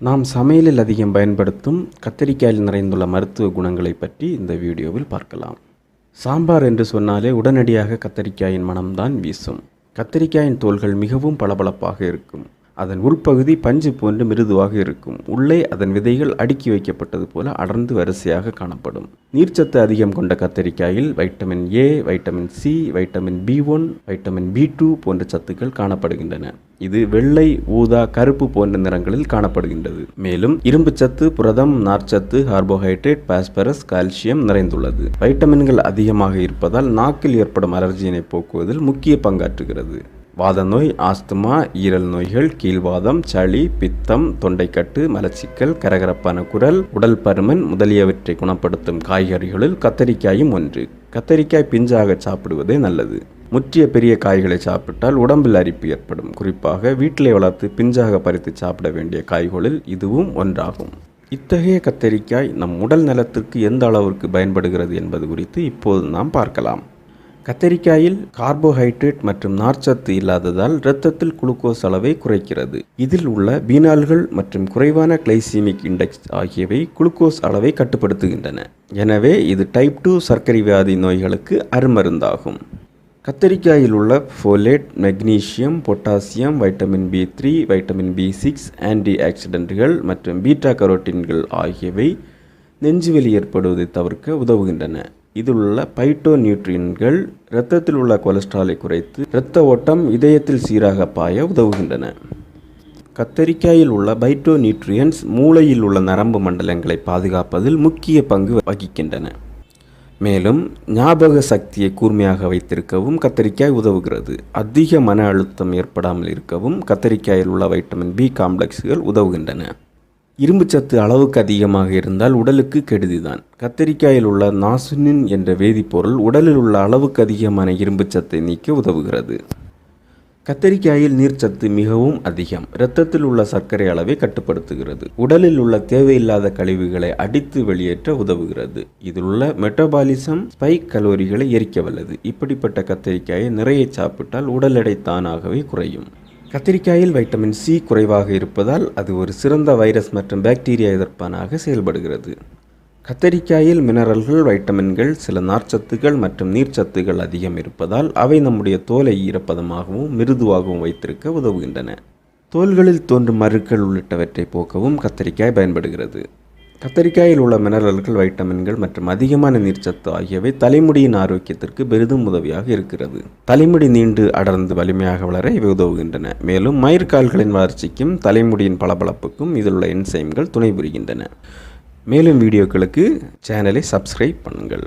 நாம் சமையலில் அதிகம் பயன்படுத்தும் கத்திரிக்காயில் நிறைந்துள்ள மருத்துவ குணங்களை பற்றி இந்த வீடியோவில் பார்க்கலாம். சாம்பார் என்று சொன்னாலே உடனடியாக கத்தரிக்காயின் மனம்தான் வீசும். கத்திரிக்காயின் தோள்கள் மிகவும் பளபளப்பாக இருக்கும். அதன் உள்பகுதி பஞ்சு போன்று மிருதுவாக இருக்கும். உள்ளே அதன் விதைகள் அடுக்கி வைக்கப்பட்டது போல அடர்ந்து வரிசையாக காணப்படும். நீர்ச்சத்து அதிகம் கொண்ட கத்தரிக்காயில் vitamin A vitamin C vitamin B one vitamin B two போன்ற சத்துக்கள் காணப்படுகின்றன. இது வெள்ளை ஊதா கருப்பு போன்ற நிறங்களில் காணப்படுகின்றது. மேலும் இரும்புச்சத்து புரதம் நார்ச்சத்து கார்போஹைட்ரேட் பாஸ்பரஸ் கால்சியம் நிறைந்துள்ளது. வைட்டமின்கள் அதிகமாக இருப்பதால் நாக்கில் ஏற்படும் அலர்ஜியினை போக்குவதில் முக்கிய பங்காற்றுகிறது. வாத நோய் ஆஸ்துமா ஈரல் நோய்கள் கீழ்வாதம் சளி பித்தம் தொண்டைக்கட்டு மலச்சிக்கல் கரகரப்பான குரல் உடல் பருமன் முதலியவற்றை குணப்படுத்தும் காய்கறிகளில் கத்தரிக்காயும் ஒன்று. கத்தரிக்காய் பிஞ்சாக சாப்பிடுவதே நல்லது. முற்றிய பெரிய காய்களை சாப்பிட்டால் உடம்பில் அரிப்பு ஏற்படும். குறிப்பாக வீட்டிலே வளர்த்து பிஞ்சாக பறித்து சாப்பிட வேண்டிய காய்களில் இதுவும் ஒன்றாகும். இத்தகைய கத்தரிக்காய் நம் உடல் நலத்திற்கு எந்த அளவிற்கு பயன்படுகிறது என்பது குறித்து இப்போது நாம் பார்க்கலாம். கத்தரிக்காயில் கார்போஹைட்ரேட் மற்றும் நார்ச்சத்து இல்லாததால் இரத்தத்தில் குளுக்கோஸ் அளவை குறைக்கிறது. இதில் உள்ள பீனால்கள் மற்றும் குறைவான கிளைசீமிக் இண்டெக்ஸ் ஆகியவை குளுக்கோஸ் அளவை கட்டுப்படுத்துகின்றன. எனவே இது டைப் டூ சர்க்கரை வியாதி நோய்களுக்கு அருமருந்தாகும். கத்தரிக்காயில் உள்ள folate magnesium potassium vitamin B three vitamin B six anti ஆக்சிடென்ட்கள் மற்றும் பீட்டா கரோட்டின்கள் ஆகியவை நெஞ்சுவலி ஏற்படுவதை தவிர்க்க உதவுகின்றன. இதில் உள்ள பைட்டோ நியூட்ரியன்கள் இரத்தத்தில் உள்ள கொலஸ்ட்ராலை குறைத்து இரத்த ஓட்டம் இதயத்தில் சீராக பாய உதவுகின்றன. கத்தரிக்காயில் உள்ள பைட்டோ நியூட்ரியன்ஸ் மூளையில் உள்ள நரம்பு மண்டலங்களை பாதுகாப்பதில் முக்கிய பங்கு வகிக்கின்றன. மேலும் ஞாபக சக்தியை கூர்மையாக வைத்திருக்கவும் கத்தரிக்காய் உதவுகிறது. அதிக மன அழுத்தம் ஏற்படாமல் இருக்கவும் கத்தரிக்காயில் உள்ள வைட்டமின் பி காம்ப்ளெக்ஸ்கள் உதவுகின்றன. இரும்புச்சத்து அளவுக்கு அதிகமாக இருந்தால் உடலுக்கு கெடுதிதான். கத்தரிக்காயில் உள்ள நாசுனின் என்ற வேதிப்பொருள் உடலில் உள்ள அளவுக்கு அதிகமான இரும்புச்சத்தை நீக்க உதவுகிறது. கத்தரிக்காயில் நீர்ச்சத்து மிகவும் அதிகம். இரத்தத்தில் உள்ள சர்க்கரை அளவை கட்டுப்படுத்துகிறது. உடலில் உள்ள தேவையில்லாத கழிவுகளை அடித்து வெளியேற்ற உதவுகிறது. இதில் உள்ள மெட்டபாலிசம் ஸ்பைக் கலோரிகளை எரிக்க வல்லது. இப்படிப்பட்ட கத்தரிக்காயை நிறைய சாப்பிட்டால் உடல் எடை தானாகவே குறையும். கத்திரிக்காயில் வைட்டமின் சி குறைவாக இருப்பதால் அது ஒரு சிறந்த வைரஸ் மற்றும் பாக்டீரியா எதிர்ப்பானாக செயல்படுகிறது. கத்தரிக்காயில் மினரல்கள் வைட்டமின்கள் சில நார்ச்சத்துகள் மற்றும் நீர்ச்சத்துகள் அதிகம் இருப்பதால் அவை நம்முடைய தோலை ஈரப்பதமாகவும் மிருதுவாகவும் வைத்திருக்க உதவுகின்றன. தோல்களில் தோன்றும் மருக்கள் உள்ளிட்டவற்றை போக்கவும் கத்தரிக்காய் பயன்படுகிறது. கத்தரிக்காயில் உள்ள மினரல்கள் வைட்டமின்கள் மற்றும் அதிகமான நீர்ச்சத்து ஆகியவை தலைமுடியின் ஆரோக்கியத்திற்கு பெரிதும் உதவியாக இருக்கிறது. தலைமுடி நீண்டு அடர்ந்து வலிமையாக வளர இவை உதவுகின்றன. மேலும் மயிர்கால்களின் வளர்ச்சிக்கும் தலைமுடியின் பளபளப்புக்கும் இதில் உள்ள என்சைம்கள் துணை புரிகின்றன மேலும் வீடியோக்களுக்கு சேனலை சப்ஸ்கிரைப் பண்ணுங்கள்.